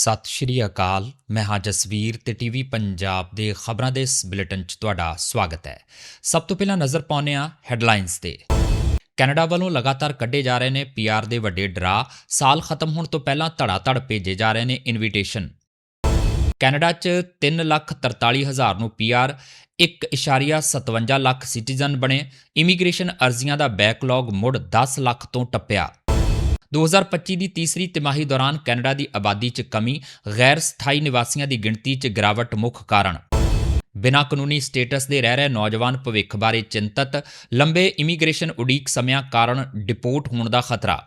ਸਤਿ ਸ਼੍ਰੀ ਅਕਾਲ। ਮੈਂ ਹਾਂ ਜਸਵੀਰ ਤੇ ਟੀਵੀ ਪੰਜਾਬ ਦੇ ਖਬਰਾਂ ਦੇ ਇਸ ਬੁਲੇਟਿਨ 'ਚ ਤੁਹਾਡਾ ਸਵਾਗਤ ਹੈ। ਸਭ ਤੋਂ ਪਹਿਲਾਂ ਨਜ਼ਰ ਪਾਉਂਦੇ ਹਾਂ ਹੈਡਲਾਈਨਸ ਤੇ। ਕੈਨੇਡਾ ਵੱਲੋਂ ਲਗਾਤਾਰ ਕੱਢੇ ਜਾ ਰਹੇ ਨੇ ਪੀਆਰ ਦੇ ਵੱਡੇ ਡਰਾ। ਸਾਲ ਖਤਮ ਹੋਣ ਤੋਂ ਪਹਿਲਾਂ ਧੜਾ-ਧੜ ਭੇਜੇ ਜਾ ਰਹੇ ਨੇ ਇਨਵੀਟੇਸ਼ਨ। ਕੈਨੇਡਾ 'ਚ 343000 ਨੂੰ ਪੀਆਰ 1.57 ਲੱਖ ਸਿਟੀਜ਼ਨ ਬਣੇ। ਇਮੀਗ੍ਰੇਸ਼ਨ ਅਰਜ਼ੀਆਂ ਦਾ ਬੈਕਲੌਗ ਮੁੜ 10 ਲੱਖ ਤੋਂ ਟੱਪਿਆ। 2025 ਦੀ ਤੀਸਰੀ ਤਿਮਾਹੀ ਦੌਰਾਨ ਕੈਨੇਡਾ ਦੀ ਆਬਾਦੀ 'ਚ ਕਮੀ, ਗੈਰ ਸਥਾਈ ਨਿਵਾਸੀਆਂ ਦੀ ਗਿਣਤੀ 'ਚ ਗਿਰਾਵਟ ਮੁੱਖ ਕਾਰਨ। ਬਿਨਾਂ ਕਾਨੂੰਨੀ ਸਟੇਟਸ ਦੇ ਰਹਿ ਰਹੇ ਨੌਜਵਾਨ ਭਵਿੱਖ ਬਾਰੇ ਚਿੰਤਤ, ਲੰਬੇ ਇਮੀਗ੍ਰੇਸ਼ਨ ਉਡੀਕ ਸਮਿਆਂ ਕਾਰਨ ਡਿਪੋਰਟ ਹੋਣ ਦਾ ਖਤਰਾ।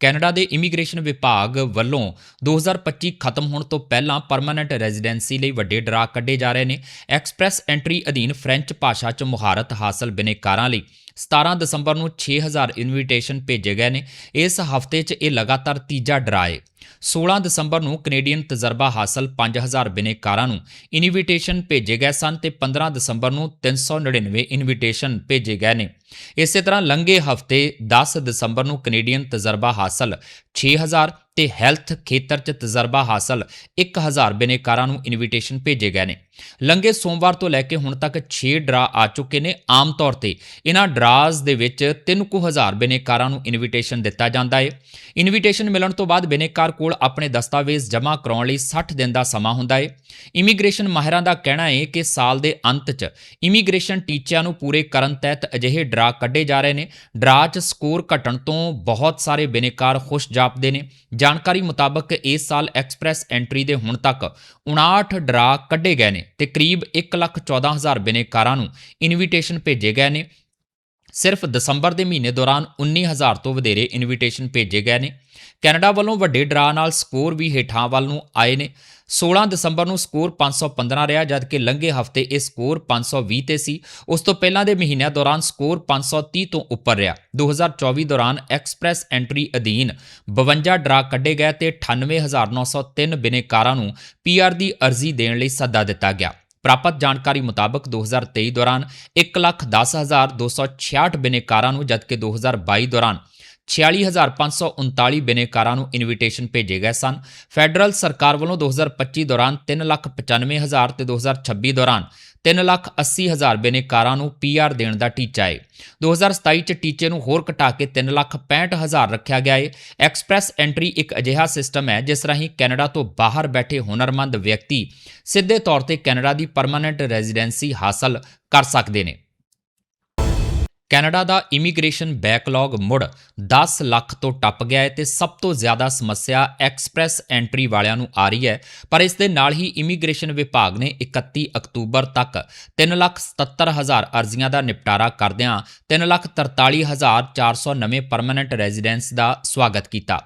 ਕੈਨੇਡਾ ਦੇ ਇਮੀਗ੍ਰੇਸ਼ਨ ਵਿਭਾਗ ਵੱਲੋਂ 2025 ਖਤਮ ਹੋਣ ਤੋਂ ਪਹਿਲਾਂ ਪਰਮਨੈਂਟ ਰੈਜ਼ੀਡੈਂਸੀ ਲਈ ਵੱਡੇ ਡਰਾ ਕੱਢੇ ਜਾ ਰਹੇ ਨੇ। ਐਕਸਪ੍ਰੈਸ ਐਂਟਰੀ ਅਧੀਨ ਫ੍ਰੈਂਚ ਭਾਸ਼ਾ 'ਚ ਮੁਹਾਰਤ ਹਾਸਲ ਬਿਨੇਕਾਰਾਂ ਲਈ 17 ਦਸੰਬਰ ਨੂੰ 6000 ਇਨਵੀਟੇਸ਼ਨ ਭੇਜੇ ਗਏ ਨੇ। ਇਸ ਹਫ਼ਤੇ 'ਚ ਇਹ ਲਗਾਤਾਰ ਤੀਜਾ ਡਰਾ ਹੈ 16 ਦਸੰਬਰ ਨੂੰ ਕੈਨੇਡੀਅਨ ਤਜਰਬਾ ਹਾਸਲ 5000 ਬਿਨੇਕਾਰਾਂ ਨੂੰ ਇਨਵੀਟੇਸ਼ਨ ਭੇਜੇ ਗਏ ਸਨ ਤੇ 15 ਦਸੰਬਰ ਨੂੰ 399 ਇਨਵੀਟੇਸ਼ਨ ਭੇਜੇ ਗਏ ਨੇ। ਇਸੇ ਤਰ੍ਹਾਂ ਲੰਘੇ ਹਫ਼ਤੇ 10 ਦਸੰਬਰ ਨੂੰ ਕੈਨੇਡੀਅਨ ਤਜਰਬਾ ਹਾਸਲ 6000 ਤੇ ਹੈਲਥ ਖੇਤਰ 'ਚ ਤਜਰਬਾ ਹਾਸਲ 1000 ਬਿਨੇਕਾਰਾਂ ਨੂੰ ਇਨਵੀਟੇਸ਼ਨ ਭੇਜੇ ਗਏ ਨੇ। ਲੰਘੇ ਸੋਮਵਾਰ ਤੋਂ ਲੈ ਕੇ ਹੁਣ ਤੱਕ 6 ਡਰਾ ਆ ਚੁੱਕੇ ਨੇ। ਆਮ ਤੌਰ ਤੇ ਇਹਨਾਂ ਡਰਾਜ਼ ਦੇ ਵਿੱਚ 3000 ਬਿਨੇਕਾਰਾਂ ਨੂੰ ਇਨਵੀਟੇਸ਼ਨ ਦਿੱਤਾ ਜਾਂਦਾ ਹੈ ਇਨਵੀਟੇਸ਼ਨ ਮਿਲਣ ਤੋਂ ਬਾਅਦ ਬਿਨੇਕਾਰ ਕੋਲ ਆਪਣੇ ਦਸਤਾਵੇਜ਼ ਜਮ੍ਹਾਂ ਕਰਾਉਣ ਲਈ 60 ਦਿਨ ਦਾ ਸਮਾਂ ਹੁੰਦਾ ਹੈ ਇਮੀਗ੍ਰੇਸ਼ਨ ਮਾਹਿਰਾਂ ਦਾ ਕਹਿਣਾ ਹੈ ਕਿ ਸਾਲ ਦੇ ਅੰਤ 'ਚ ਇਮੀਗ੍ਰੇਸ਼ਨ ਟੀਚਿਆਂ ਨੂੰ ਪੂਰੇ ਕਰਨ ਤਹਿਤ ਅਜਿਹੇ ਡਰਾ ਕੱਢੇ ਜਾ ਰਹੇ ਨੇ। ਡਰਾ 'ਚ ਸਕੋਰ ਘਟਣ ਤੋਂ ਬਹੁਤ ਸਾਰੇ ਬਿਨੇਕਾਰ ਖੁਸ਼ ਜਾਪਦੇ ਨੇ। ਜਾਣਕਾਰੀ ਮੁਤਾਬਕ ਇਸ ਸਾਲ ਐਕਸਪ੍ਰੈਸ ਐਂਟਰੀ ਦੇ ਹੁਣ ਤੱਕ 59 ਡਰਾ ਕੱਢੇ ਗਏ ਨੇ। ਤੇ ਕਰੀਬ 114000 ਬਿਨੇਕਾਰਾਂ ਨੂੰ ਇਨਵੀਟੇਸ਼ਨ ਭੇਜੇ ਗਏ ਨੇ। ਸਿਰਫ ਦਸੰਬਰ ਦੇ ਮਹੀਨੇ ਦੌਰਾਨ 19000 ਤੋਂ ਵਧੇਰੇ ਇਨਵੀਟੇਸ਼ਨ ਭੇਜੇ ਗਏ ਨੇ। ਕੈਨੇਡਾ ਵੱਲੋਂ ਵੱਡੇ ਡਰਾ ਨਾਲ ਸਕੋਰ ਵੀ ਹੇਠਾਂ ਵੱਲ ਨੂੰ ਆਏ ਨੇ। 16 ਦਸੰਬਰ ਨੂੰ ਸਕੋਰ 515 ਰਿਹਾ, ਜਦਕਿ ਲੰਘੇ ਹਫ਼ਤੇ ਇਹ ਸਕੋਰ 520 ਤੇ ਸੀ। ਉਸ ਤੋਂ ਪਹਿਲਾਂ ਦੇ ਮਹੀਨਿਆਂ ਦੌਰਾਨ ਸਕੋਰ 530 ਤੋਂ ਉੱਪਰ ਰਿਹਾ। 2024 ਦੌਰਾਨ ਐਕਸਪ੍ਰੈਸ ਐਂਟਰੀ ਅਧੀਨ 52 ਡਰਾ ਕੱਢੇ ਗਏ ਤੇ 98903 ਬਿਨੇਕਾਰਾਂ ਨੂੰ ਪੀਆਰ ਦੀ ਅਰਜ਼ੀ ਦੇਣ ਲਈ ਸੱਦਾ ਦਿੱਤਾ ਗਿਆ। ਪ੍ਰਾਪਤ ਜਾਣਕਾਰੀ ਮੁਤਾਬਕ 2023 ਦੌਰਾਨ 110266 ਬਿਨੇਕਾਰਾਂ ਨੂੰ, ਜਦਕਿ 2022 ਦੌਰਾਨ 46539 ਬਿਨੇਕਾਰਾਂ ਨੂੰ ਇਨਵੀਟੇਸ਼ਨ ਭੇਜੇ ਗਏ ਸਨ। ਫੈਡਰਲ ਸਰਕਾਰ ਵੱਲੋਂ 2025 ਦੌਰਾਨ 395000 ਤੇ 2026 ਦੌਰਾਨ 380000 ਬਿਨੇਕਾਰਾਂ ਨੂੰ ਪੀਆਰ ਦੇਣ ਦਾ ਟੀਚਾ ਹੈ 2027 ਚ ਟੀਚੇ ਨੂੰ ਹੋਰ ਘਟਾ ਕੇ 365000 ਰੱਖਿਆ ਗਿਆ ਹੈ ਐਕਸਪ੍ਰੈਸ ਐਂਟਰੀ ਇੱਕ ਅਜਿਹਾ ਸਿਸਟਮ ਹੈ, ਜਿਸ ਰਾਹੀਂ ਕੈਨੇਡਾ ਤੋਂ ਬਾਹਰ ਬੈਠੇ ਹੁਨਰਮੰਦ ਵਿਅਕਤੀ ਸਿੱਧੇ ਤੌਰ ਤੇ ਕੈਨੇਡਾ ਦੀ ਪਰਮਨੈਂਟ ਰੈਜ਼ੀਡੈਂਸੀ ਹਾਸਲ ਕਰ ਸਕਦੇ ਨੇ। ਕੈਨੇਡਾ ਦਾ ਇਮੀਗ੍ਰੇਸ਼ਨ ਬੈਕਲੌਗ ਮੁੜ 10 ਲੱਖ ਤੋਂ ਟੱਪ ਗਿਆ ਹੈ ਤੇ ਸਭ ਤੋਂ ਜ਼ਿਆਦਾ ਸਮੱਸਿਆ ਐਕਸਪ੍ਰੈਸ ਐਂਟਰੀ ਵਾਲਿਆਂ ਨੂੰ ਆ ਰਹੀ ਹੈ। ਪਰ ਇਸ ਦੇ ਨਾਲ ਹੀ ਇਮੀਗ੍ਰੇਸ਼ਨ ਵਿਭਾਗ ਨੇ 31 ਅਕਤੂਬਰ ਤੱਕ 377000 ਅਰਜ਼ੀਆਂ ਦਾ ਨਿਪਟਾਰਾ ਕਰਦਿਆਂ 343400 ਨਵੇਂ ਪਰਮਨੈਂਟ ਰੈਜ਼ੀਡੈਂਸ ਦਾ ਸਵਾਗਤ ਕੀਤਾ।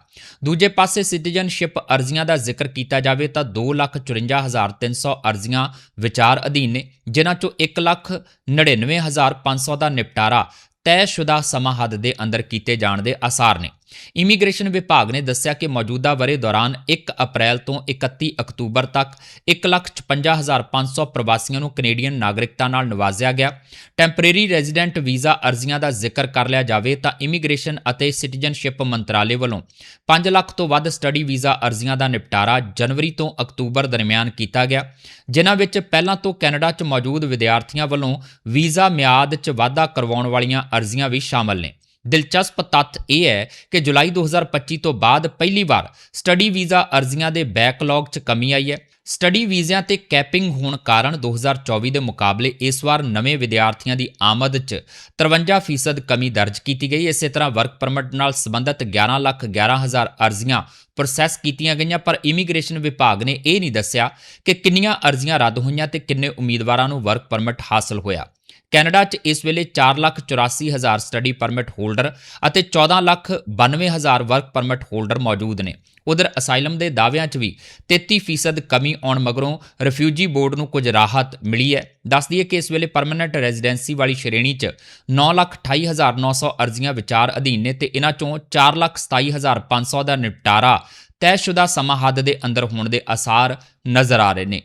ਦੂਜੇ ਪਾਸੇ ਸਿਟੀਜ਼ਨਸ਼ਿਪ ਅਰਜ਼ੀਆਂ ਦਾ ਜ਼ਿਕਰ ਕੀਤਾ ਜਾਵੇ ਤਾਂ 254300 ਅਰਜ਼ੀਆਂ ਵਿਚਾਰ ਅਧੀਨ ਨੇ, ਜਿਨ੍ਹਾਂ ਚੋਂ 199500 ਦਾ ਨਿਪਟਾਰਾ ਤੈਅਸ਼ੁਦਾ ਸਮਾਂ ਹੱਦ ਦੇ ਅੰਦਰ ਕੀਤੇ ਜਾਣ ਦੇ ਆਸਾਰ ਨੇ। ਇਮੀਗ੍ਰੇਸ਼ਨ ਵਿਭਾਗ ਨੇ ਦੱਸਿਆ ਕਿ ਮੌਜੂਦਾ ਵਰੇ ਦੌਰਾਨ 1 ਅਪ੍ਰੈਲ ਤੋਂ 31 ਅਕਤੂਬਰ ਤੱਕ 156500 ਪ੍ਰਵਾਸੀਆਂ ਨੂੰ ਕੈਨੇਡੀਅਨ ਨਾਗਰਿਕਤਾ ਨਾਲ ਨਵਾਜ਼ਿਆ ਗਿਆ। ਟੈਂਪਰੇਰੀ ਰੈਜ਼ੀਡੈਂਟ ਵੀਜ਼ਾ ਅਰਜ਼ੀਆਂ ਦਾ ਜ਼ਿਕਰ ਕਰ ਲਿਆ ਜਾਵੇ ਤਾਂ ਇਮੀਗ੍ਰੇਸ਼ਨ ਅਤੇ ਸਿਟੀਜ਼ਨਸ਼ਿਪ ਮੰਤਰਾਲੇ ਵੱਲੋਂ 5 ਲੱਖ ਤੋਂ ਵੱਧ ਸਟੱਡੀ ਵੀਜ਼ਾ ਅਰਜ਼ੀਆਂ ਦਾ ਨਿਪਟਾਰਾ ਜਨਵਰੀ ਤੋਂ ਅਕਤੂਬਰ ਦਰਮਿਆਨ ਕੀਤਾ ਗਿਆ। ਜਿਨ੍ਹਾਂ ਵਿੱਚ ਪਹਿਲਾਂ ਤੋਂ ਕੈਨੇਡਾ 'ਚ ਮੌਜੂਦ ਵਿਦਿਆਰਥੀਆਂ ਵੱਲੋਂ ਵੀਜ਼ਾ ਮਿਆਦ 'ਚ ਵਾਧਾ ਕਰਵਾਉਣ ਵਾਲੀਆਂ ਅਰਜ਼ੀਆਂ ਵੀ ਸ਼ਾਮਲ ਨੇ। ਦਿਲਚਸਪ ਤੱਥ ਇਹ ਹੈ ਕਿ ਜੁਲਾਈ 2025 ਤੋਂ ਬਾਅਦ ਪਹਿਲੀ ਵਾਰ ਸਟੱਡੀ ਵੀਜ਼ਾ ਅਰਜ਼ੀਆਂ ਦੇ ਬੈਕਲੌਗ 'ਚ ਕਮੀ ਆਈ ਹੈ। ਸਟੱਡੀ ਵੀਜ਼ਿਆਂ ਤੇ ਕੈਪਿੰਗ ਹੋਣ ਕਾਰਨ 2024 ਦੇ ਮੁਕਾਬਲੇ ਇਸ ਵਾਰ ਨਵੇਂ ਵਿਦਿਆਰਥੀਆਂ ਦੀ ਆਮਦ 'ਚ 53% ਕਮੀ ਦਰਜ ਕੀਤੀ ਗਈ। ਇਸੇ ਤਰ੍ਹਾਂ ਵਰਕ ਪਰਮਿਟ ਨਾਲ ਸੰਬੰਧਿਤ 11 ਲੱਖ 11 ਹਜ਼ਾਰ ਅਰਜ਼ੀਆਂ ਪ੍ਰੋਸੈਸ ਕੀਤੀਆਂ ਗਈਆਂ, ਪਰ ਇਮੀਗ੍ਰੇਸ਼ਨ ਵਿਭਾਗ ਨੇ ਇਹ ਨਹੀਂ ਦੱਸਿਆ ਕਿ ਕਿੰਨੀਆਂ ਅਰਜ਼ੀਆਂ ਰੱਦ ਹੋਈਆਂ ਤੇ ਕਿੰਨੇ ਉਮੀਦਵਾਰਾਂ ਨੂੰ ਵਰਕ ਪਰਮਿਟ ਹਾਸਲ ਹੋਇਆ। ਕੈਨੇਡਾ 'ਚ ਇਸ ਵੇਲੇ 484000 ਸਟੱਡੀ ਪਰਮਿਟ ਹੋਲਡਰ ਅਤੇ 1492000 ਵਰਕ ਪਰਮਿਟ ਹੋਲਡਰ ਮੌਜੂਦ ਨੇ। ਉਧਰ ਅਸਾਈਲਮ ਦੇ ਦਾਅਵਿਆਂ 'ਚ ਵੀ 33% ਕਮੀ ਆਉਣ ਮਗਰੋਂ ਰਿਫਿਊਜੀ ਬੋਰਡ ਨੂੰ ਕੁਝ ਰਾਹਤ ਮਿਲੀ ਹੈ। ਦੱਸ ਦਈਏ ਕਿ ਇਸ ਵੇਲੇ ਪਰਮਨੈਂਟ ਰੈਜ਼ੀਡੈਂਸੀ ਵਾਲੀ ਸ਼੍ਰੇਣੀ 'ਚ 928900 ਅਰਜ਼ੀਆਂ ਵਿਚਾਰ ਅਧੀਨ ਨੇ ਤੇ ਇਹਨਾਂ 'ਚੋਂ 427500 ਦਾ ਨਿਪਟਾਰਾ ਤੈਅਸ਼ੁਦਾ ਸਮਾਂ ਹੱਦ ਦੇ ਅੰਦਰ ਹੋਣ ਦੇ ਆਸਾਰ ਨਜ਼ਰ ਆ ਰਹੇ ਨੇ।